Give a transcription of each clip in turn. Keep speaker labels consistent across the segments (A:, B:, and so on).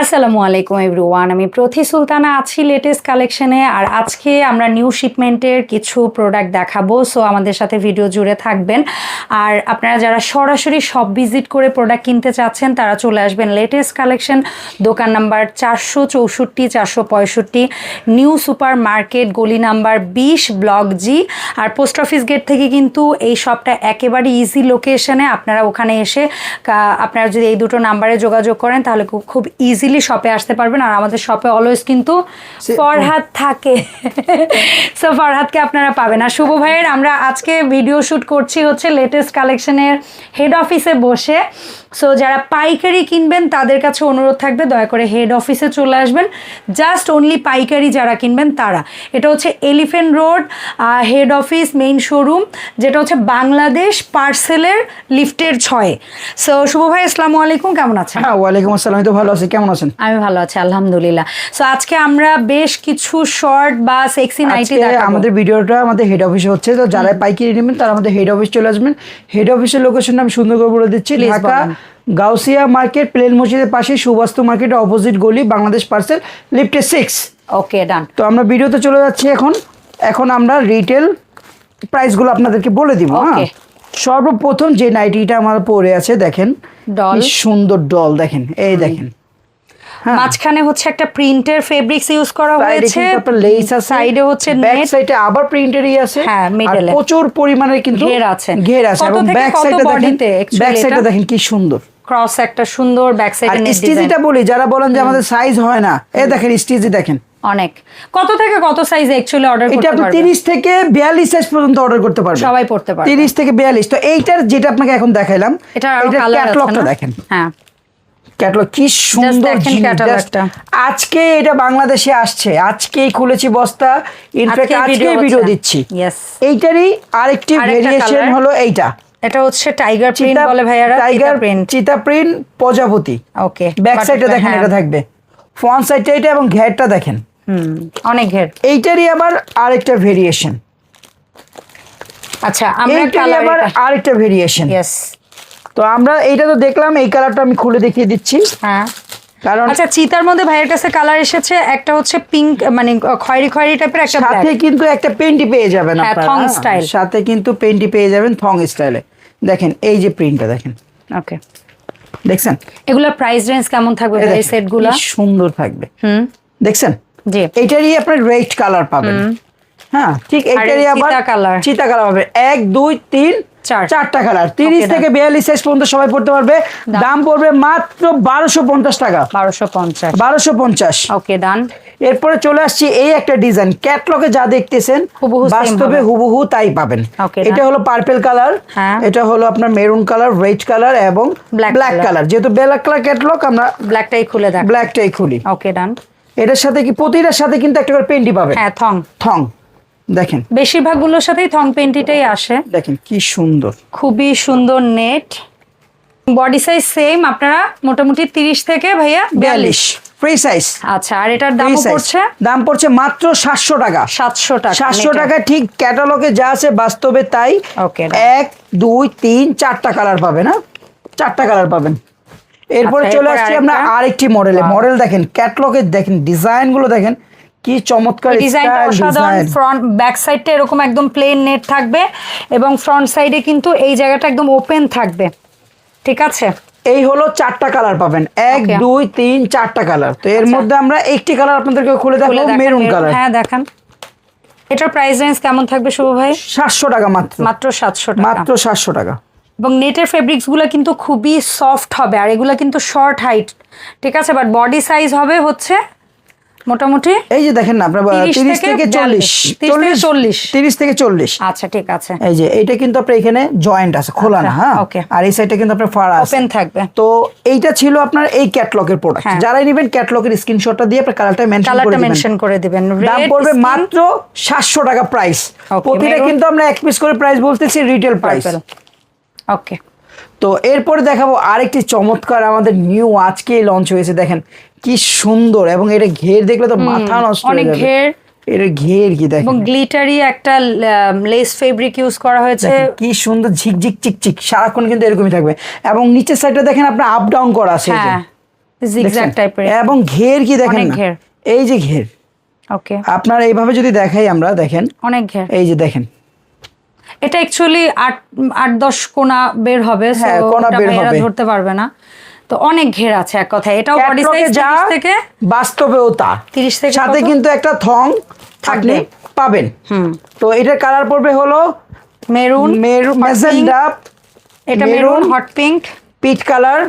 A: আসসালামু আলাইকুম এভরিওয়ান। আমি প্রথি সুলতানা আছি লেটেস্ট কালেকশনে আর আজকে আমরা নিউ শিপমেন্টের কিছু প্রোডাক্ট দেখাবো। সো আমাদের সাথে ভিডিও জুড়ে থাকবেন। আর আপনারা যারা সরাসরি সব ভিজিট করে প্রোডাক্ট কিনতে চাচ্ছেন, তারা চলে আসবেন লেটেস্ট কালেকশন দোকান নাম্বার চারশো চৌষট্টি, চারশো পঁয়ষট্টি নিউ সুপার মার্কেট গলি নাম্বার বিশ ব্লক জি আর পোস্ট অফিস গেট থেকে কিন্তু এই শপটা একেবারে ইজি লোকেশনে আপনারা ওখানে এসে আপনারা যদি এই দুটো নাম্বারে যোগাযোগ করেন, তাহলে খুব- খুব ইজিলি শপে আসতে পারবেন আর আমাদের শপে অলওয়েজ কিন্তু ফরহাদ থাকে। সো ফরহাদকে আপনারা পাবেন। আর শুভ ভাইয়ের আমরা আজকে ভিডিও শ্যুট করছি হচ্ছে লেটেস্ট কালেকশনের হেড অফিসে বসে। সো যারা পাইকারি কিনবেন তাদের কাছে অনুরোধ থাকবে দয়া করে হেড অফিসে চলে আসবেন। জাস্ট অনলি পাইকারি যারা কিনবেন তারা। এটা হচ্ছে elephant road head office main showroom যেটা হচ্ছে বাংলাদেশ পার্সেলের লিফটের ছয়ে। সো শুভ ভাই আসসালামু আলাইকুম। কেমন আছেন?
B: হ্যাঁ ওয়ালাইকুম আসসালাম। তো ভালো আছি। কেমন আছেন?
A: আমি ভালো আছি আলহামদুলিল্লাহ। সো আজকে আমরা বেশ কিছু শর্ট বা সেক্সি নাইটি দেখাবো।
B: আমাদের ভিডিওটা আমাদের হেড অফিসে হচ্ছে। তো যারা পাইকারি নেবেন তারা আমাদের হেড অফিস চলে আসবেন। হেড অফিসের লোকেশন আমি সুন্দর করে বলে দিচ্ছি। ঢাকা গাউসিয়া মার্কেট প্লেন মসজিদের পাশে সুবাস্তু মার্কেটের অপোজিট গলি বাংলাদেশ পার্সেল লিফটে সিক্স
A: ওকে ডান
B: তো আমরা ভিডিওতে চলে যাচ্ছি এখন। এখন আমরা রিটেল প্রাইসগুলো আপনাদেরকে বলে দিব হ্যাঁ? সর্বপ্রথম যে নাইটিটা আমার পরে আছে দেখেন. কি সুন্দর ডল দেখেন। এই দেখেন।
A: মাঝখানে হচ্ছে একটা প্রিন্টের ফেব্রিক্স ইউজ করা হয়েছে।
B: আপনার লেস আছে
A: সাইডে হচ্ছে
B: ব্যাক সাইডে আবার প্রিন্টেরই আছে।
A: হ্যাঁ, এ।
B: প্রচুর পরিমাণে কিন্তু
A: ঘের আছে।
B: ঘের আছে। এবং ব্যাক
A: কত
B: সাইডে দেখেন ব্যাক সাইডে
A: এটা?
B: দেখেন কি সুন্দর।
A: ক্রস একটা সুন্দর ব্যাক সাইডে নেট
B: স্টিজিটা বলি যারা বলেন যে আমাদের সাইজ হয় না এই দেখেন স্টিজি দেখেন।
A: অনেক। কত থেকে কত সাইজ অ্যাকচুয়ালি অর্ডার
B: এটা আপনি
A: পারবেন
B: তিরিশ থেকে বিয়াল্লিশ সাইজ পর্যন্ত অর্ডার করতে পারবেন।
A: সবাই পড়তে পারবে।
B: তিরিশ থেকে বিয়াল্লিশ। তো এইটার যেটা আপনাকে এখন দেখাইলাম
A: এটা
B: ক্যাটলগটা দেখেন।
A: হ্যাঁ।
B: ক্যাটলগ কি সুন্দর আজকে এটা বাংলাদেশে আসছে। আজকেই খুলেছি বস্তা। ইনফ্যাক্ট আজকে ভিডিও দিচ্ছি। এইটারই আরেকটি ভেরিয়েশন হলো এইটা।
A: এটা হচ্ছে টাইগার প্রিন্ট বলে ভাইয়ারা
B: টাইগার
A: প্রিন্ট
B: চিতা প্রিন্ট প্রজাপতি।
A: ওকে
B: ব্যাক সাইডে দেখেন এটা থাকবে। ফ্রন্ট সাইডটা এটা এবং ঘেরটা দেখেন।
A: হুম অনেক ঘের।
B: এইটারই আবার আরেকটা ভেরিয়েশন
A: আচ্ছা আমরা
B: আবার আরেকটা ভেরিয়েশন
A: ইয়েস
B: তো আমরা এইটা তো দেখলাম এই কালারটা আমি খুলে দেখিয়ে দিচ্ছি।
A: হ্যাঁ।
B: কারণ
A: আচ্ছা চিতার মধ্যে ভাইয়ের কাছে কালার এসেছে একটা হচ্ছে পিঙ্ক মানে খয়েরি খয়েরি টাইপের একটা
B: সাথে কিন্তু একটা পেন্টি পেয়ে যাবেন
A: হ্যাঁ,
B: আপনারা
A: thong
B: হ্যাঁ।
A: style।
B: সাথে কিন্তু পেন্টি পেয়ে যাবেন থং স্টাইলে দেখেন এই যে প্রিন্টটা দেখেন।
A: ওকে
B: দেখছেন?
A: এগুলোর প্রাইস রেঞ্জ কেমন থাকবে ভাই সেটগুলো
B: সুন্দর থাকবে।
A: হুম।
B: দেখছেন?
A: জি।
B: এইটারই আপনার রেড কালার পাবেন। হ্যাঁ ঠিক এইটারই আবার
A: চিতা colour।
B: চিতা কালার পাবে এক দুই তিন। চারটা কালার তিরিশ থেকে বিয়াল্লিশ সাইজ পর্যন্ত সবাই পড়তে পারবে। দাম পড়বে মাত্র বারোশো পঞ্চাশ টাকা।
A: বারোশো পঞ্চাশ।
B: বারোশো পঞ্চাশ।
A: ওকে ডান
B: এরপরে চলে আসছি এই একটা ডিজাইন ক্যাটলগে যা দেখতেছেন বাস্তবে হুবহু তাই পাবেন। এটা হলো পার্পল কালার
A: হ্যাঁ।
B: এটা হলো আপনার মেরুন কালার রেড কালার এবং ব্ল্যাক কালার যেহেতু ব্ল্যাক কালার ক্যাটলগ আমরা
A: ব্ল্যাকটাই খুলে দেখ।
B: ব্ল্যাকটাই খুলি।
A: ওকে ডান
B: এটার সাথে কি প্রতিটার সাথে কিন্তু একটা করে পেন্টি পাবেন।
A: হ্যাঁ থং
B: থং দেখেন।
A: বেশিরভাগগুলোর সাথেই থং পেন্টিটাই আসে।
B: দেখেন কি সুন্দর।
A: খুবই সুন্দর নেট। বডি সাইজ সেম আপনারা মোটামুটি তিরিশ থেকে ভাইয়া
B: বিয়াল্লিশ। Free size.
A: আচ্ছা আর এটার দামও পড়ছে?
B: দাম পড়ছে মাত্র সাতশো টাকা।
A: সাতশো টাকা
B: সাতশো
A: net এ।
B: টাকা ঠিক ক্যাটালগে যা আছে বাস্তবে তাই
A: Okay,
B: এক দুই তিন চারটা কালার পাবেন হ্যাঁ? চারটা কালার পাবেন। এরপরে
A: আচ্ছা,
B: চলে
A: এরপরে
B: আসছি আমরা
A: আরেকটি।
B: মডেলে মডেল দেখেন ক্যাটলগে দেখেন ডিজাইনগুলো দেখেন। কি চমৎকার
A: ডিজাইনটা অসাধারণ ফ্রন্ট ব্যাক সাইডটা এরকম একদম প্লেন নেট থাকবে এবং ফ্রন্ট সাইডে কিন্তু এই জায়গাটা একদম ওপেন থাকবে। ঠিক আছে?
B: এই হলো চারটা কালার পাবেন। এক দুই তিন চারটা কালার তো এর
A: আচ্ছা।
B: মধ্যে আমরা একটি কালার আপনাদেরকে খুলে দেখাবো মেরুন। কালার
A: হ্যাঁ দেখান। এটার প্রাইস রেঞ্জ কেমন থাকবে শুভ ভাই?
B: সাতশো টাকা মাত্র।
A: মাত্র সাতশো টাকা।
B: মাত্র সাতশো টাকা।
A: এবং নেটের ফেব্রিক্সগুলো কিন্তু খুবই সফট হবে আর এগুলো কিন্তু শর্ট হাইট ঠিক আছে? বাট বডি সাইজ হবে হচ্ছে মোটামুটি
B: এই যে দেখেন না আপনার তিরিশ
A: থেকে
B: চল্লিশ
A: 30 থেকে 40
B: তিরিশ থেকে চল্লিশ।
A: আচ্ছা ঠিক আছে।
B: এই যে এইটা কিন্তু আপনার এখানে জয়েন্ট আছে খোলা না
A: আচ্ছা,
B: হ্যাঁ? আর এই সাইডটা কিন্তু আপনার ফাড়া আছে।
A: ওপেন থাকবে।
B: তো এইটা ছিল আপনার এই ক্যাটলগের প্রোডাক্ট। যারাই নেবেন ক্যাটলগের স্ক্রিনশটটা দিয়ে আপনার কালারটা মেনশন করে দিবেন।
A: মেনশন করে দিবেন।
B: দাম পড়বে মাত্র সাতশো টাকা প্রাইস প্রতিটা কিন্তু আমরা এক পিস করে প্রাইস বলতেছি রিটেল প্রাইস
A: ওকে
B: তো এরপরে দেখাবো আরেকটি চমৎকার আমাদের নিউ আজকেই লঞ্চ হয়েছে। দেখেন কি সুন্দর এবং এটা ঘের দেখলে তো মাথা নষ্ট
A: অনেক ঘের।
B: এটা ঘের কি দেখেন?
A: এবং গ্লিটারি একটা লেস ফেব্রিক ইউজ করা হয়েছে।
B: কি সুন্দর ঝিকঝিক চিকচিক সারাক্ষণ কিন্তু এরকমই থাকবে। এবং নিচের সাইডটা দেখেন আপনার আপ ডাউন করা আছে
A: জিগজ্যাগ টাইপের
B: এবং ঘের কি দেখেন
A: ঘের।
B: এই যে ঘের।
A: ওকে
B: আপনার এইভাবে যদি দেখাই আমরা দেখেন।
A: অনেক ঘের।
B: এই যে দেখেন।
A: এটা অ্যাকচুয়ালি আট আট দশ কোনা বের হবে
B: হ্যাঁ, কোনা বের হবে।
A: ধরতে পারবে না। তো অনেক ঘের আছে এক কথায়। এটাও বডি সাইজ
B: যা
A: থেকে?
B: বাস্তবেও তা।
A: 30 থেকে
B: সাথে কিন্তু একটা থং
A: থাকলে
B: পাবেন।
A: হুম।
B: তো এটার কালার পড়বে হলো
A: মেরুন মেরুন
B: মেজেন্ডা
A: এটা মেরুন হট পিঙ্ক
B: পিট কালার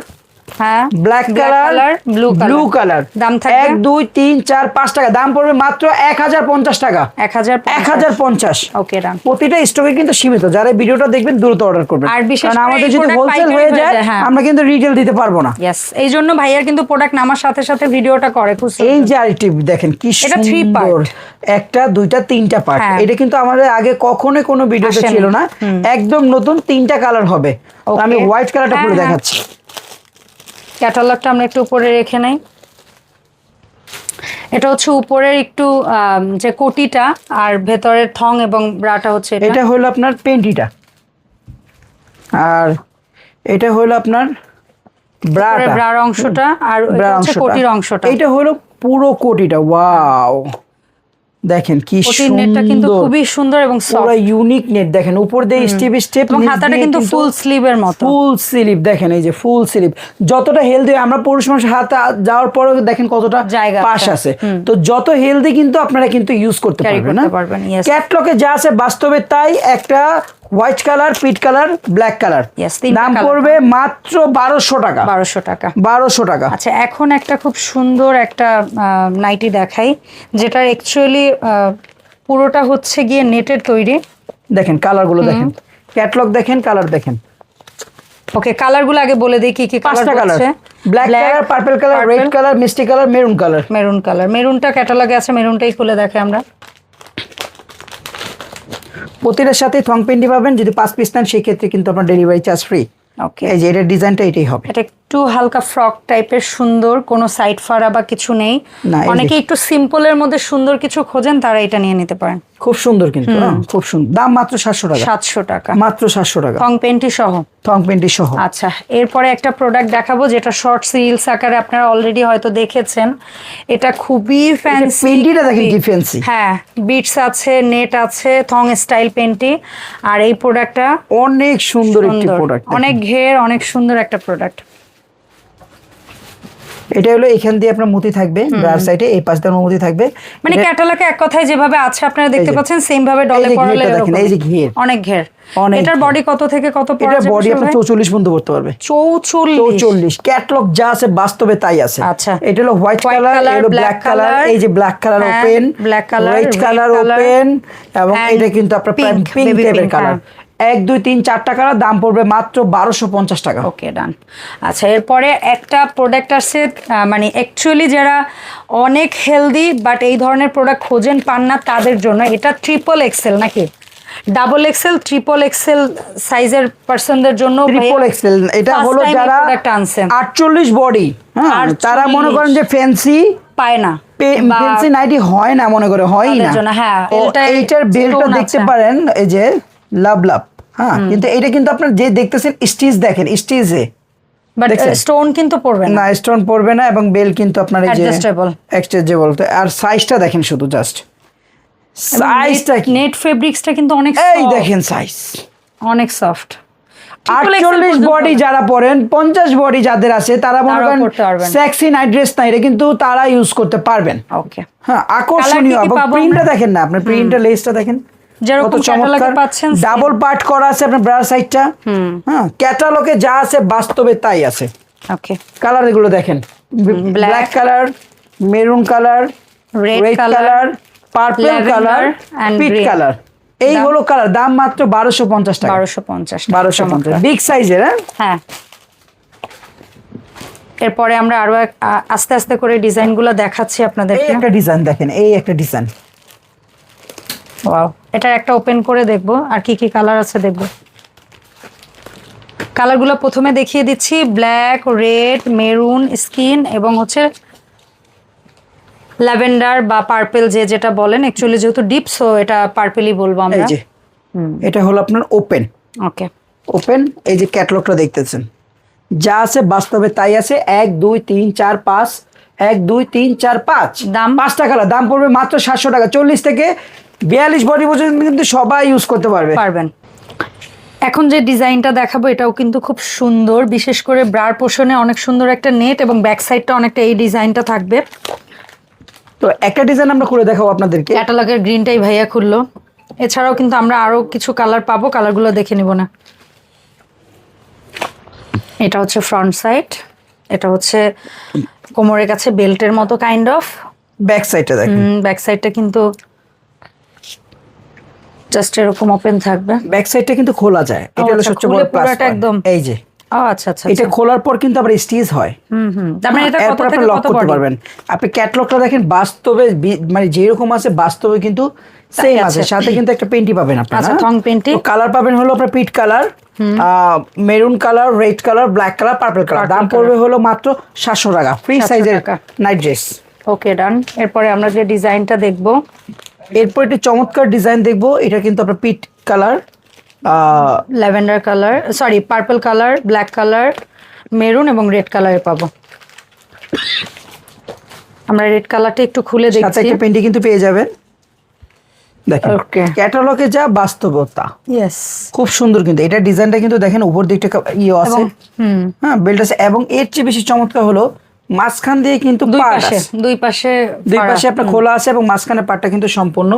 A: হ্যাঁ
B: black colour
A: blue
B: blue
A: colour
B: colour
A: দাম থাকবে?
B: এক দুই তিন চার পাঁচ টাকা। দাম পড়বে মাত্র এক হাজার পঞ্চাশ টাকা।
A: এক হাজার
B: এক হাজার পঞ্চাশ।
A: ওকে
B: প্রতিটা স্টকে কিন্তু সীমিত। যারা এই ভিডিওটা দেখবেন দ্রুত অর্ডার করবেন।
A: আর বিশেষ
B: কারণ আমাদের যদি হোলসেল হয়ে যায়। আমরা কিন্তু রিটেল দিতে পারব না।
A: এই জন্য ভাইয়ার কিন্তু প্রোডাক্ট নামার সাথে সাথে ভিডিওটা করে
B: এই যে আরেকটি দেখেন কি। সুন্দর। একটা দুইটা তিনটা পার্ট
A: হ্যাঁ।
B: এটা কিন্তু আমাদের আগে কখনোই কোনো ভিডিওতে ছিল না। একদম নতুন তিনটা কালার হবে। আমি হোয়াইট কালারটা পুরো। দেখাচ্ছি।
A: ক্যাটালগটা আমরা একটু উপরে রেখে নেই। এটা হচ্ছে উপরের একটু যে কোটিটা আর ভেতরের থং এবং ব্রাটা হচ্ছে এটা।
B: হলো আপনার পেন্টিটা। আর এটা হলো আপনার ব্রাটা।
A: ব্রার অংশটা আর এটা হচ্ছে কোটির অংশটা।
B: এটা হলো পুরো কোটিটা ওয়াও। দেখেন কি
A: নেটটা কিন্তু
B: সুন্দর।
A: খুবই সুন্দর এবং
B: পুরো ইউনিক নেট দেখেন উপর দিয়ে স্টেপ স্টেপ
A: এবং হাতাটা কিন্তু ফুল স্লিভের মতো।
B: ফুল স্লিপ দেখেন এই যে ফুল স্লিপ যতটা হেলদি আমরা পুরুষ মানুষ হাতে যাওয়ার পরে দেখেন কতটা
A: জায়গা
B: পাশ
A: আছে।
B: তো যত হেলদি কিন্তু আপনারা কিন্তু ইউজ করতে পারবেন না. ক্যাটলকে যা আছে বাস্তবে তাই একটা হোয়াইট কালার পিট কালার ব্ল্যাক কালার দাম। পড়বে মাত্র বারোশো টাকা।
A: বারোশো টাকা।
B: বারোশো টাকা।
A: আচ্ছা এখন একটা খুব সুন্দর একটা নাইটি দেখাই যেটা অ্যাকচুয়ালি পুরোটা হচ্ছে গিয়ে নেটের তৈরি।
B: দেখেন কালারগুলো দেখেন। ক্যাটলগ দেখেন কালার দেখেন।
A: ওকে কালারগুলো আগে বলে দিই কি কি কালার হচ্ছে?
B: Black colour purple colour red colour মিষ্টি colour maroon colour
A: maroon colour মেরুনটা ক্যাটালগে আছে মেরুনটাই খুলে দেখে আমরা।
B: প্রতিটার সাথে থং পেন্টি পাবেন যদি পাঁচ পিস নেন সেই ক্ষেত্রে কিন্তু আপনার ডেলিভারি চার্জ ফ্রি
A: ওকে
B: এই যে এটার ডিজাইনটা এটাই হবে।
A: এটা একটু হালকা ফ্রক টাইপের সুন্দর কোনো সাইড ফাড়া বা কিছু নেই। অনেকে একটু সিম্পলের মধ্যে সুন্দর কিছু খোঁজেন তারা এটা নিয়ে নিতে পারেন।
B: খুব সুন্দর কিন্তু হ্যাঁ, খুব সুন্দর। দাম মাত্র সাতশো টাকা।
A: সাতশো টাকা।
B: মাত্র সাতশো টাকা।
A: থং পেন্টি সহ?
B: থং পেন্টি সহ।
A: আচ্ছা এরপরে একটা প্রোডাক্ট দেখাবো যেটা শর্ট সিরিলস আকারে আপনারা অলরেডি হয়তো দেখেছেন। এটা খুবই ফ্যান্সি
B: পেন্টিটা দেখেন কি ফ্যান্সি
A: হ্যাঁ বিটস আছে নেট আছে থং স্টাইল পেন্টি আর এই প্রোডাক্টটা
B: অনেক সুন্দর একটি প্রোডাক্ট
A: অনেক ঘের অনেক সুন্দর একটা প্রোডাক্ট
B: এটা হলো এখান দিয়ে আপনার মুতি থাকবে ব্রার সাইডে এই পাশ দিয়ে মুতি থাকবে
A: মানে ক্যাটালগে এক কথায় যেভাবে আছে আপনারা দেখতে পাচ্ছেন সেম ভাবে ডলে পড়ালে।
B: এই যে ঘের।
A: অনেক ঘের এটার বডি কত থেকে কত
B: এটা বডি
A: সবাই?
B: চৌচল্লিশ পর্যন্ত করতে পারবে
A: চৌচল্লিশ
B: চৌচল্লিশ ক্যাটলগ যা আছে বাস্তবে তাই আছে
A: আচ্ছা।
B: এটা হলো হোয়াইট কালার হলো ব্ল্যাক কালার এই যে black colour open
A: colour,
B: red
A: red
B: colour open এবং এটা কিন্তু আপনার পিঙ্ক টাইপের কালার। এক দুই তিন চার টাকার দাম পড়বে মাত্র বারোশো পঞ্চাশ টাকা।
A: ওকে ডান আচ্ছা এরপরে একটা প্রোডাক্ট আছে মানে অ্যাকচুয়ালি যারা অনেক হেলদি বাট এই ধরনের প্রোডাক্ট খোঁজেন পান না তাদের জন্য এটা ট্রিপল এক্সেল নাকি? ডাবল এক্সেল ট্রিপল এক্সেল সাইজের পার্সনদের জন্য
B: ট্রিপল এক্সেল এটা হলো যারা
A: আনছেন।
B: আটচল্লিশ বডি হ্যাঁ তারা মনে করেন যে ফ্যান্সি
A: পায় না।
B: ফ্যান্সি নাইটি হয় না মনে করে হয় না।
A: জন্য, হ্যাঁ,
B: এইটার বেলটা দেখতে পারেন এই যে লাভ লাভ। হ্যাঁ কিন্তু এটা কিন্তু আপনার যে দেখতেছেন স্টিচ দেখেন স্টিচে।
A: বাট স্টোন কিন্তু পড়বে না।
B: স্টোন পড়বে না এবং বেল কিন্তু আপনার এই যে. এক্সচেঞ্জেবল আর সাইজটা দেখেন শুধু জাস্ট সাইজটা
A: নেট ফেব্রিক্সটা কিন্তু অনেক
B: এই দেখেন সাইজ
A: অনেক সফট
B: আটচল্লিশ বডি যারা পরেন পঞ্চাশ বডি যাদের আছে তারা মনে করেন সেক্সি নাইট ড্রেস না এটা কিন্তু তারা ইউজ করতে পারবেন।
A: ওকে
B: হ্যাঁ আকর্ষণীয়। এবং প্রিন্টটা দেখেন না আপনার প্রিন্টটা লেসটা দেখেন।
A: যেরকম
B: কত
A: পাচ্ছেন,
B: ডাবল পার্ট করা আছে আপনার ব্রার সাইডটা হ্যাঁ ক্যাটালগে যা আছে বাস্তবে তাই আছে।
A: ওকে
B: কালার এগুলো দেখেন। Black colour maroon colour red colour purple colour পিট কালার এই হলো কালার দাম মাত্র বারোশো পঞ্চাশ টাকা।
A: বারোশো পঞ্চাশ
B: বারোশো পঞ্চাশ। বিগ সাইজের হ্যাঁ?
A: হ্যাঁ। এরপরে আমরা আরও এক- আস্তে আস্তে করে ডিজাইনগুলো দেখাচ্ছি আপনাদের
B: একটা ডিজাইন দেখেন এই একটা ডিজাইন
A: ওয়াও এটা একটা ওপেন করে দেখব আর কি কি কালার আছে দেখব। কালারগুলো প্রথমে দেখিয়ে দিচ্ছি ব্ল্যাক রেড মেরুন স্কিন এবং হচ্ছে ল্যাভেন্ডার বা পার্পেল যে যেটা বলেন অ্যাকচুয়ালি যেহেতু ডিপ সো এটা পার্পেলই বলব
B: এই
A: আমরা।
B: যে এটা হলো আপনার ওপেন
A: ওকে
B: ওপেন এই যে ক্যাটালগটা দেখতেছেন। যা আছে বাস্তবে তাই আছে এক দুই তিন চার পাঁচ এক দুই তিন চার পাঁচ।
A: দাম?
B: পাঁচটা কালার দাম পড়বে মাত্র সাতশো টাকা চল্লিশ থেকে বিয়াল্লিশ বডি পর্যন্ত কিন্তু সবাই ইউজ করতে পারবে।
A: পারবেন। এখন যে ডিজাইনটা দেখাবো এটাও কিন্তু খুব সুন্দর। বিশেষ করে ব্রার পোষণে অনেক সুন্দর একটা নেট এবং ব্যাক সাইডটা অনেকটা এই ডিজাইনটা থাকবে।
B: তো একটা ডিজাইন আমরা করে দেখাবো আপনাদেরকে।
A: ক্যাটালগের গ্রিনটাই ভাইয়া খুললো। এছাড়াও কিন্তু আমরা আরও কিছু কালার পাবো কালারগুলো দেখে নিব না। এটা হচ্ছে ফ্রন্ট সাইড এটা হচ্ছে কোমরের কাছে বেল্টের মতো কাইন্ড অফ
B: ব্যাক সাইডটা দেখেন।
A: ব্যাক সাইডটা কিন্তু জাস্ট এরকম ওপেন থাকবে।
B: ব্যাক সাইডটা কিন্তু খোলা যায়। এটা হলো
A: আচ্ছা,
B: সবচেয়ে বড় প্লাস
A: একদম।
B: এই যে।
A: আচ্ছা আচ্ছা
B: এটা খোলার পর কিন্তু আবার স্টিচ হয়।
A: হুম হুম। মানে এটা কত থেকে
B: লক করতে পারবেন। আপনি ক্যাটলগটা দেখেন বাস্তবে মানে যেরকম আছে বাস্তবে কিন্তু সেম আছে। সাথে কিন্তু একটা পেন্টি পাবেন আপনারা।
A: আচ্ছা, থং পেন্টি।
B: কালার পাবেন হলো আপনার peach colour maroon colour red colour black colour purple colour দাম পড়বে হলো মাত্র সাতশো টাকা। ফ্রি সাইজের। নাইট ড্রেস
A: ওকে ডান এরপরে আমরা যে ডিজাইনটা দেখব
B: এরপর একটি চমৎকার ডিজাইন দেখব। এটা কিন্তু আপনার peach colour
A: lavender colour sorry purple colour black colour maroon এবং রেড কালারে পাবো। আমরা রেড কালারটা একটু খুলে
B: সাথে
A: দেখছি।
B: একটা পেন্টি কিন্তু পেয়ে যাবেন। দেখেন. ক্যাটালগে যা বাস্তবতা।
A: ইয়েস
B: খুব সুন্দর কিন্তু এটা ডিজাইনটা কিন্তু দেখেন উপর দিকটা ইয়ে আছে। হ্যাঁ বেল্ট আছে। এবং এর চেয়ে বেশি চমৎকার হলো মাঝখান দিয়ে কিন্তু
A: দুই পাশে দুই পাশে
B: দুই পাশে আপনার খোলা আছে এবং মাঝখানে পার্টটা কিন্তু সম্পূর্ণ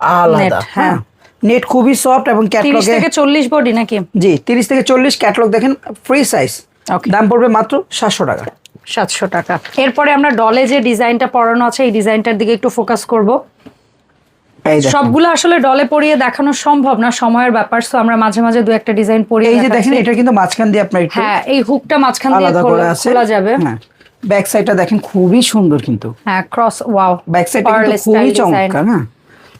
B: আলাদা।
A: হ্যাঁ।
B: হ্যাঁ। নেট খুবই সফট এবং
A: তিরিশ থেকে চল্লিশ বডি নাকি?
B: জি তিরিশ থেকে চল্লিশ ক্যাটলগ দেখেন ফ্রি সাইজ দাম পড়বে মাত্র সাতশো টাকা।
A: সাতশো টাকা। এরপরে আমরা ডলে যে ডিজাইনটা পরানো আছে এই ডিজাইনটার দিকে একটু ফোকাস করব। সবগুলো আসলে ডলে পরিয়ে দেখানো সম্ভব না সময়ের ব্যাপার তো আমরা মাঝে মাঝে দু একটা ডিজাইন পরিয়ে
B: এই যে দেখেন এটা কিন্তু মাঝখান দিয়ে আপনার
A: হ্যাঁ এই হুকটা মাঝখান দিয়ে খোলা যাবে।
B: হ্যাঁ। ব্যাক সাইডটা দেখেন খুবই সুন্দর কিন্তু।
A: হ্যাঁ ক্রস ওয়াও
B: ব্যাক সাইডটা কিন্তু খুবই চমৎকার হ্যাঁ?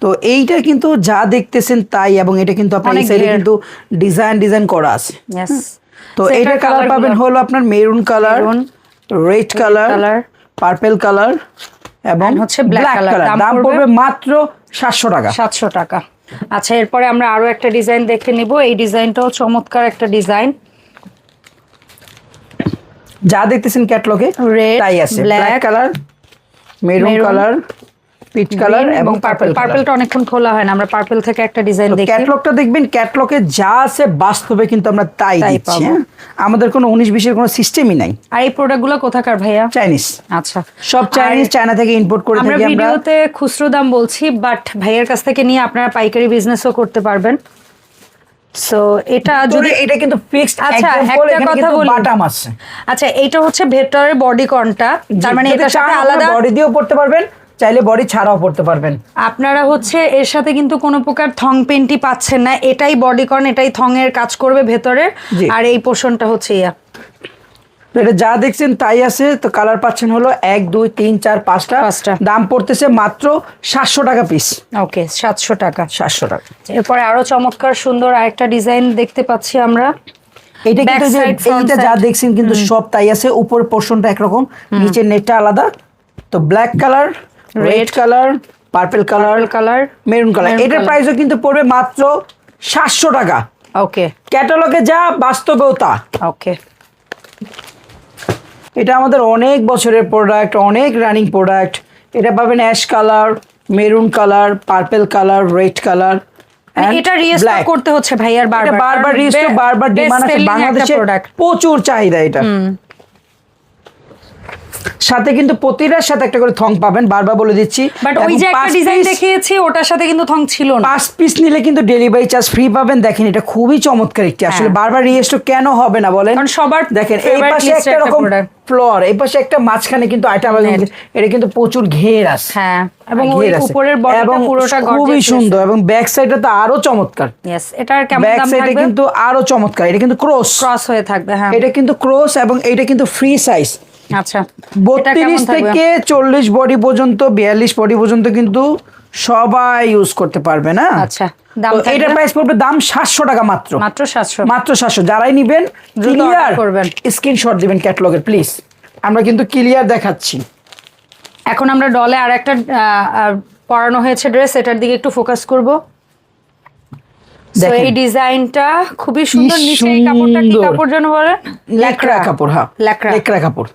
B: তো এইটা কিন্তু যা দেখতেছেন তাই এবং এটা কিন্তু আপনার এই সাইডে কিন্তু ডিজাইন ডিজাইন করা আছে। তো এইটার কালার পাবেন হলো আপনার maroon colour red colour purple colour এবং
A: হচ্ছে
B: ব্ল্যাক কালার
A: দাম পড়বে?
B: মাত্র সাতশো টাকা।
A: সাতশো টাকা। আচ্ছা এরপরে আমরা আরও একটা ডিজাইন দেখে নিব। এই ডিজাইনটাও চমৎকার একটা ডিজাইন
B: যা দেখতেছেন ক্যাটলগে তাই আছে। Black colour maroon colour peach colour এবং পার্পল
A: পার্পলটা অনেকক্ষণ খোলা হয় না আমরা পার্পল থেকে একটা ডিজাইন দেখি।
B: ক্যাটলগটা দেখবেন ক্যাটলগে যা আছে বাস্তবে কিন্তু আমরা তাই দিচ্ছি হ্যাঁ? আমাদের কোনো উনিশ বিশের কোনো সিস্টেমই নাই।
A: আর এই প্রোডাক্টগুলো কোথাকার ভাইয়া?
B: চাইনিজ
A: আচ্ছা।
B: সব চাইনিজ চায়না থেকে ইম্পোর্ট করে থাকি আমরা।
A: ভিডিওতে খুচরো দাম বলছি বাট ভাইয়ের কাছ থেকে নিয়ে আপনারা পাইকারি বিজনেসও করতে পারবেন। সো এটা যদি
B: এটা কিন্তু ফিক্সড
A: আচ্ছা, একটা কথা বলি।
B: বাটাম আছে
A: আচ্ছা এটা হচ্ছে ভেতরের বডি কনটা তার মানে এটা সাথে আলাদা
B: বডি দিয়েও পড়তে পারবেন চাইলে বডি ছাড়াও পড়তে পারবেন।
A: আপনারা হচ্ছে এর সাথে কিন্তু কোনো প্রকার থং পেন্টি পাচ্ছেন না। এটাই বডি কর্ন এটাই থং এর কাজ করবে ভেতরে আর এই পোষণটা হচ্ছে ইয়া।
B: এটা যা দেখছেন তাই আছে। তো কালার পাচ্ছেন হলো এক দুই তিন চার পাঁচটা।
A: পাঁচটা।
B: দাম পড়তেছে মাত্র সাতশো টাকা পিস
A: ওকে সাতশো টাকা।
B: সাতশো টাকা।
A: এরপরে আরও চমৎকার সুন্দর আরেকটা ডিজাইন দেখতে পাচ্ছি আমরা।
B: কিন্তু এইটা যা দেখছেন কিন্তু সব তাই আছে। উপর পোর্শনটা একরকম নিচের নেটটা আলাদা। তো black colour red colour purple colour
A: colour
B: maroon colour এটার প্রাইসও কিন্তু পড়বে মাত্র সাতশো টাকা।
A: ওকে
B: ক্যাটালগে যা বাস্তবেও তা।
A: ওকে
B: এটা আমাদের অনেক বছরের প্রোডাক্ট অনেক রানিং প্রোডাক্ট এটা পাবেন ash colour maroon colour purple colour red colour
A: এটা রিস্টক করতে হচ্ছে ভাইয়ার
B: আর
A: বারবার।
B: বারবার বারবার ডিমান্ড আছে বাংলাদেশে প্রচুর চাহিদা এটা। সাথে কিন্তু প্রতিটার সাথে একটা করে থং পাবেন বারবার বলে দিচ্ছি।
A: বাট ওই যে একটা ডিজাইন দেখিয়েছি ওটার সাথে কিন্তু থং ছিল না।
B: পাঁচ পিস নিলে কিন্তু ডেলিভারি চার্জ ফ্রি পাবেন। দেখেন এটা খুবই চমৎকার একটি। আসলে
A: হ্যাঁ।
B: বারবার রিস্টো কেন হবে না বলেন?
A: কারণ সবার
B: দেখেন এই পাশে একটা রকম ফ্লোর এই পাশে একটা মাঝখানে কিন্তু
A: Net।
B: এটা কিন্তু প্রচুর ঘের আছে।
A: হ্যাঁ এবং ওই উপরের বডিটা পুরোটা
B: খুবই সুন্দর এবং ব্যাক সাইডটা তো আরও চমৎকার।
A: ইয়েস এটার কেমন
B: ব্যাক
A: দাম
B: সাইডে
A: থাকবে?
B: কিন্তু আরও চমৎকার। এটা কিন্তু ক্রস
A: ক্রস হয়ে থাকবে হ্যাঁ।
B: এটা কিন্তু ক্রস এবং এটা কিন্তু ফ্রি সাইজ
A: আচ্ছা
B: থেকে চল্লিশ বডি পর্যন্ত বিয়াল্লিশ বডি পর্যন্ত কিন্তু সবাই ইউজ করতে পারবে না?
A: আচ্ছা,
B: এটার প্রাইস পড়বে দাম সাতশো টাকা মাত্র।
A: মাত্র সাতশো?
B: মাত্র সাতশো। যারাই নিবেন ক্লিয়ার
A: করবেন।
B: স্ক্রিনশট দিবেন ক্যাটলগের প্লিজ আমরা কিন্তু ক্লিয়ার দেখাচ্ছি।
A: এখন আমরা ডলে আর একটা পরানো হয়েছে ড্রেস এটার দিকে একটু ফোকাস করব। এই ডিজাইনটা খুবই সুন্দর নিচে এই কাপড়টা কি। কাপড় যেন বলেন?
B: লেকড়া কাপড় হ্যাঁ।
A: ল্যাকড়া।
B: লেকড়া কাপড়.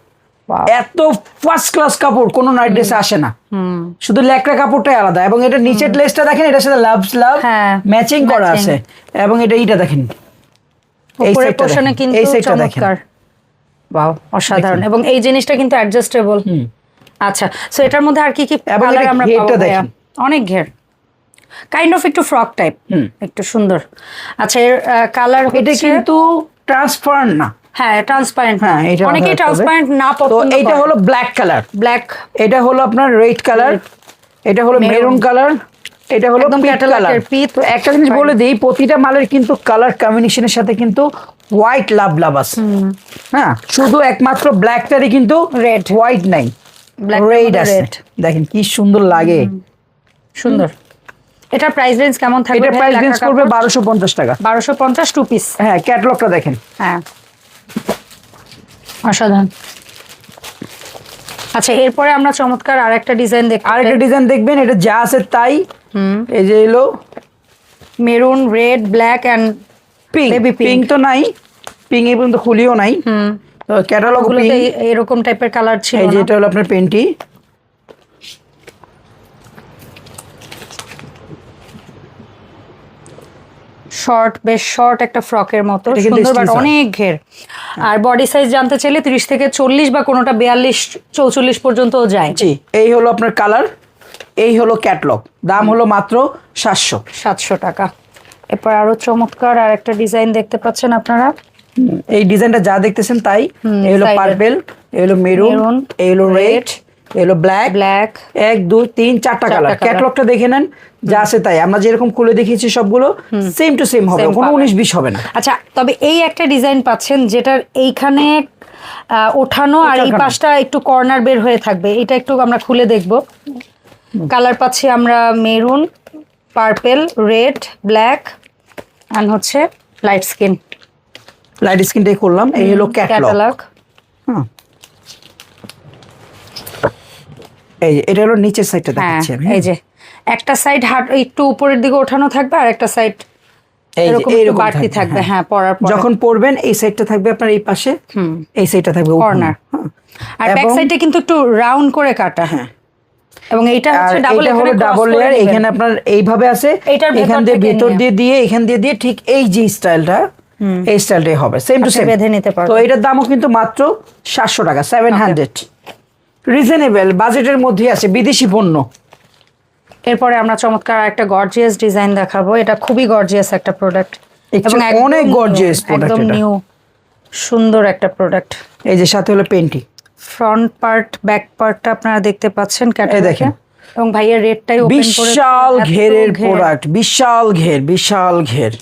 B: এত ফার্স্ট ক্লাস কাপড় কোনো নাইট ড্রেসে আসে না। শুধু লেকড়া কাপড়টাই আলাদা এবং এটা নিচের লেসটা দেখেন এটার সাথে লাভ লাভ
A: হ্যাঁ,
B: ম্যাচিং করা আছে এবং এটা এইটা দেখেন। এই সাইডটা এই সাইডটা দেখেন।
A: ওয়াও অসাধারণ। এবং এই জিনিসটা কিন্তু অ্যাডজাস্টেবল আচ্ছা সো এটার মধ্যে আর কি কি
B: এবং
A: কালার
B: এটা
A: আমরা পাবো
B: দেখেন।
A: অনেক ঘের। কাইন্ড অফ একটু ফ্রক টাইপ একটু সুন্দর। আচ্ছা এর কালার
B: এটা কিন্তু ট্রান্সপারেন্ট না।
A: হ্যাঁ ট্রান্সপারেন্ট
B: হ্যাঁ এটা।
A: ট্রান্সপারেন্ট না
B: তো এটা হলো ব্ল্যাক কালার
A: ব্ল্যাক
B: এটা হলো আপনার রেড কালার এটা হলো মেরুন কালার এটা হলো একটা জিনিস বলে দিই প্রতিটা মালের কিন্তু কালার কম্বিনেশনের সাথে কিন্তু হোয়াইট লাভ লাভ আছে। হ্যাঁ শুধু একমাত্র ব্ল্যাকটারই কিন্তু
A: Red।
B: হোয়াইট নাই। রেড আছে। দেখেন কি সুন্দর লাগে।
A: সুন্দর। এটা প্রাইস রেঞ্জ কেমন থাকবে
B: এটা প্রাইস রেঞ্জ করবে বারোশো পঞ্চাশ টাকা।
A: বারোশো পঞ্চাশ টু পিস
B: হ্যাঁ ক্যাটালগটা দেখেন।
A: হ্যাঁ। অসাধারণ। আচ্ছা এরপরে আমরা চমৎকার আরেকটা ডিজাইন দেখ
B: আরেকটা ডিজাইন দেখবেন এটা যা আছে তাই। এই যে এলো।
A: Maroon red black and
B: pink.
A: Baby
B: pink. তো নাই পিঙ্ক এই পর্যন্ত খুলিও নাই। তো ক্যাটালগ
A: এরকম টাইপের কালার ছিল
B: এই যে এটা হলো আপনার পেন্টি।
A: শর্ট বেশ শর্ট একটা ফ্রকের মতো সুন্দর বাট অনেক ঘের। আর বডি সাইজ জানতে চাইলে তিরিশ থেকে চল্লিশ বা কোনোটা বিয়াল্লিশ চৌচল্লিশ পর্যন্ত যায়।
B: জি এই হলো আপনার কালার এই হলো ক্যাটলগ দাম হলো মাত্র সাতশো।
A: সাতশো টাকা। এরপর আরও চমৎকার আর একটা ডিজাইন দেখতে পাচ্ছেন আপনারা।
B: এই ডিজাইনটা যা দেখতেছেন তাই। এই হলো পার্পেল এই হলো মেরুন এই হলো রেড এই হলো ব্ল্যাক
A: ব্ল্যাক
B: এক দুই তিন চারটা কালার ক্যাটলগটা দেখে নেন যা আছে তাই। আমরা যেরকম খুলে দেখিয়েছি সবগুলো সেম টু সেম হবে কোনো উনিশ বিশ হবে না।
A: আচ্ছা তবে এই একটা ডিজাইন পাচ্ছেন যেটার এইখানে ওঠানো আর এই পাশটা একটু কর্নার বের হয়ে থাকবে। এটা একটু আমরা খুলে দেখব। কালার পাচ্ছি আমরা maroon purple red black and হচ্ছে লাইট স্কিন
B: লাইট স্ক্রিনটাই করলাম এই হলো ক্যাটলগ
A: ক্যাটালগ
B: হ্যাঁ এই এটা হলো নিচের সাইডটা
A: হ্যাঁ
B: দেখাচ্ছি আমি
A: এই যে একটা সাইড হাট একটু উপরের দিকে ওঠানো থাকবে আর একটা সাইড এরকম বাড়তি থাকবে হ্যাঁ। পরার পর।
B: যখন পরবেন এই সাইডটা থাকবে আপনার এই পাশে এই সাইডটা থাকবে। হ্যাঁ।
A: আর ব্যাক
B: এবং-
A: সাইডে কিন্তু একটু রাউন্ড করে কাটা
B: হ্যাঁ।
A: এবং এইটা হচ্ছে ডাবল
B: হলো ডাবল লেয়ার এখানে আপনার এইভাবে আছে এখান দিয়ে ভিতর। দিয়ে দিয়ে এখান দিয়ে দিয়ে ঠিক এই যে স্টাইলটা এই স্টাইলটাই হবে সেম টু সেম
A: বেঁধে নিতে পারবেন।
B: তো এটার দামও কিন্তু মাত্র সাতশো টাকা সেভেন হান্ড্রেড রিজনেবল বাজেটের মধ্যে আছে বিদেশি পণ্য।
A: এরপরে আমরা চমৎকার একটা গর্জিয়াস ডিজাইন দেখাবো। এটা খুবই গর্জিয়াস একটা প্রোডাক্ট
B: অনেক product
A: একদম নিউ সুন্দর একটা প্রোডাক্ট
B: এই যে সাথে হলো পেন্টি
A: ফ্রন্ট পার্ট ব্যাক পার্টটা আপনারা দেখতে পাচ্ছেন ক্যাটালগে
B: দেখেন।
A: এবং ভাইয়ের রেটটাই ওপেন করে
B: বিশাল ঘেরের প্রোডাক্ট বিশাল ঘের বিশাল ঘের।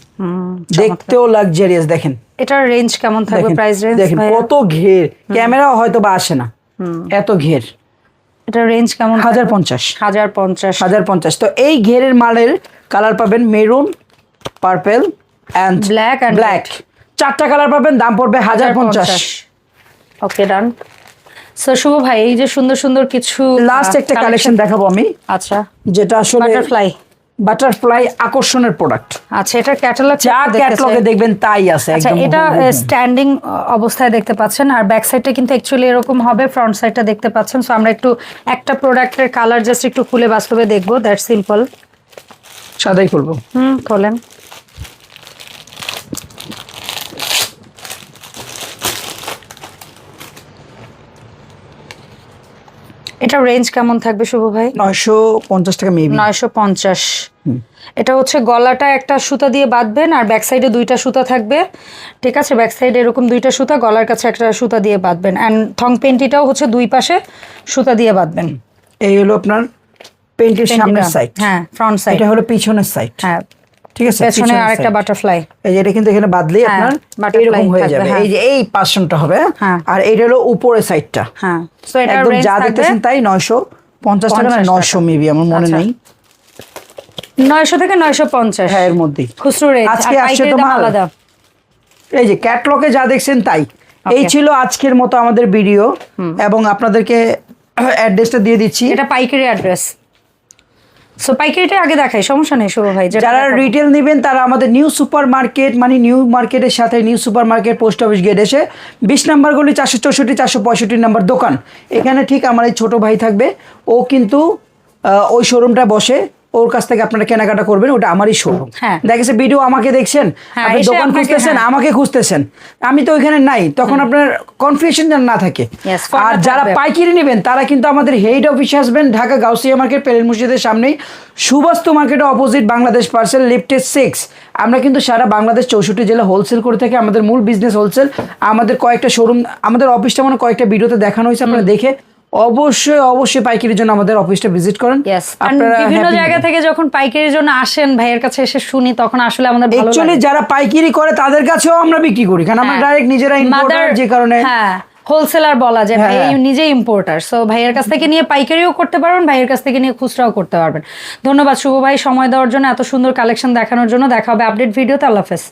B: দেখতেও লাক্সারিয়াস দেখেন।
A: এটার রেঞ্জ কেমন থাকবে প্রাইস রেঞ্জ
B: দেখেন কত ঘের। ক্যামেরা হয়তো বা আসে না। এত ঘের।
A: এটা রেঞ্জ কেমন?
B: হাজার পঞ্চাশ।
A: হাজার পঞ্চাশ।
B: হাজার পঞ্চাশ। তো এই ঘেরের মালের কালার পাবেন maroon purple and
A: Black and
B: black চারটা কালার পাবেন দাম পড়বে হাজার পঞ্চাশ।
A: ওকে ডান সো শুভ ভাই এই যে সুন্দর সুন্দর কিছু
B: লাস্ট একটা কালেকশন দেখাবো আমি।
A: আচ্ছা।
B: যেটা আসলে
A: বাটারফ্লাই
B: বাটারফ্লাই আকর্ষণের প্রোডাক্ট
A: আচ্ছা এটা ক্যাটালগ
B: যা ক্যাটালগে দেখবেন তাই আছে
A: আচ্ছা এটা স্ট্যান্ডিং অবস্থায় দেখতে পাচ্ছেন আর ব্যাক সাইডটা কিন্তু অ্যাকচুয়ালি এরকম হবে ফ্রন্ট সাইডটা দেখতে পাচ্ছেন। সো আমরা একটু একটা প্রোডাক্টের কালার জাস্ট একটু খুলে বাস্তবে দেখব দ্যাট সিম্পল
B: সাদাই খুলবো।
A: হুম খোলেন। এটা রেঞ্জ কেমন থাকবে শুভ ভাই?
B: নয়শো পঞ্চাশ টাকা মেবি
A: নয়শো পঞ্চাশ। এটা হচ্ছে গলাটা একটা সুতা দিয়ে বাঁধবেন আর ব্যাক সাইডে দুইটা সুতা থাকবে। ঠিক আছে? ব্যাক সাইডে এরকম দুইটা সুতা গলার কাছে একটা সুতা দিয়ে বাঁধবেন। অ্যান্ড থং পেন্টিটাও হচ্ছে দুই পাশে সুতা দিয়ে বাঁধবেন।
B: এই হলো আপনার পেন্টের সামনের। সাইড
A: হ্যাঁ ফ্রন্ট সাইড
B: এটা হলো পিছনের সাইড
A: হ্যাঁ।
B: ঠিক আছে?
A: পেছনে আরেকটা বাটারফ্লাই
B: এই যে এটা কিন্তু এখানে বাদলেই
A: হ্যাঁ,
B: আপনার এরকম হয়ে যাবে।
A: হ্যাঁ।
B: এই যে এই হবে
A: হ্যাঁ।
B: আর এটা হলো উপরের সাইডটা
A: হ্যাঁ সো এটা
B: একদম যা দেখতেছেন তাই নয়শো পঞ্চাশ টাকা না
A: 50 টাকা।
B: নয়শো মেবি আমার মনে
A: আচ্ছা।
B: নেই।
A: নয়শো থেকে নয়শো পঞ্চাশ।
B: হ্যাঁ এর মধ্যেই।
A: খুচরো রেঞ্জ
B: আজকে আসছে।
A: আলাদা।
B: এই যে ক্যাটলগে যা দেখছেন তাই। এই ছিল আজকের মতো আমাদের ভিডিও এবং আপনাদেরকে অ্যাড্রেসটা দিয়ে দিচ্ছি।
A: এটা পাইকারি অ্যাড্রেস সো পাইকারিটা আগে দেখাই সমস্যা নেই শুভ ভাই
B: যারা রিটেল নেবেন তারা আমাদের নিউ সুপার মার্কেট মানে নিউ মার্কেটের সাথে new super market post office gate এসে বিশ নাম্বার গলি চারশো চৌষট্টি চারশো পঁয়ষট্টি নাম্বার দোকান। এখানে ঠিক আমার এই ছোট ভাই থাকবে ও কিন্তু ওই শোরুমটা বসে ওর কাছ থেকে আপনারা কেনাকাটা করবেন ওটা আমারই শোরুম
A: হ্যাঁ।
B: দেখেছে ভিডিও আমাকে দেখছেন
A: হ্যাঁ,
B: আপনি দোকান খুঁজতেছেন
A: হ্যাঁ।
B: আমাকে খুঁজতেছেন। আমি তো ওইখানে নাই তখন আপনার কনফিউশন যেন না থাকে। আর যারা। পাইকারি নেবেন তারা কিন্তু আমাদের হেড অফিসে আসবেন ঢাকা গাউসিয়া মার্কেট পেলেন মসজিদের সামনেই। সুবাস্তু মার্কেটের opposite Bangladesh parcel lifted six আমরা কিন্তু সারা বাংলাদেশ চৌষট্টি জেলা হোলসেল করে থাকি আমাদের মূল বিজনেস হোলসেল আমাদের কয়েকটা শোরুম আমাদের অফিসটা মানে কয়েকটা ভিডিওতে দেখানো হয়েছে আপনারা দেখে অবশ্যই অবশ্যই পাইকারির জন্য আমাদের অফিসটা ভিজিট করেন। আপনারা
A: বিভিন্ন জায়গা থেকে যখন পাইকারির জন্য আসেন ভাইয়ের কাছে এসে শুনি তখন আসলে আমাদের ভালো লাগে।
B: যারা পাইকারি করে তাদের কাছেও আমরা বিক্রি করি কারণ আমরা
A: হ্যাঁ।
B: ডাইরেক্ট নিজেরা ইম্পোর্টার যে কারণে
A: হ্যাঁ হোলসেলার বলা যায় ভাই
B: হ্যাঁ।
A: নিজে ইম্পোর্টার সো ভাইয়ের কাছ থেকে নিয়ে পাইকারিও করতে পারবেন ভাইয়ের কাছ থেকে নিয়ে খুচরাও করতে পারবেন। ধন্যবাদ শুভ ভাই সময় দেওয়ার জন্য এত সুন্দর কালেকশন দেখানোর জন্য দেখা হবে আপডেট ভিডিওতে আল্লাহ হাফেজ।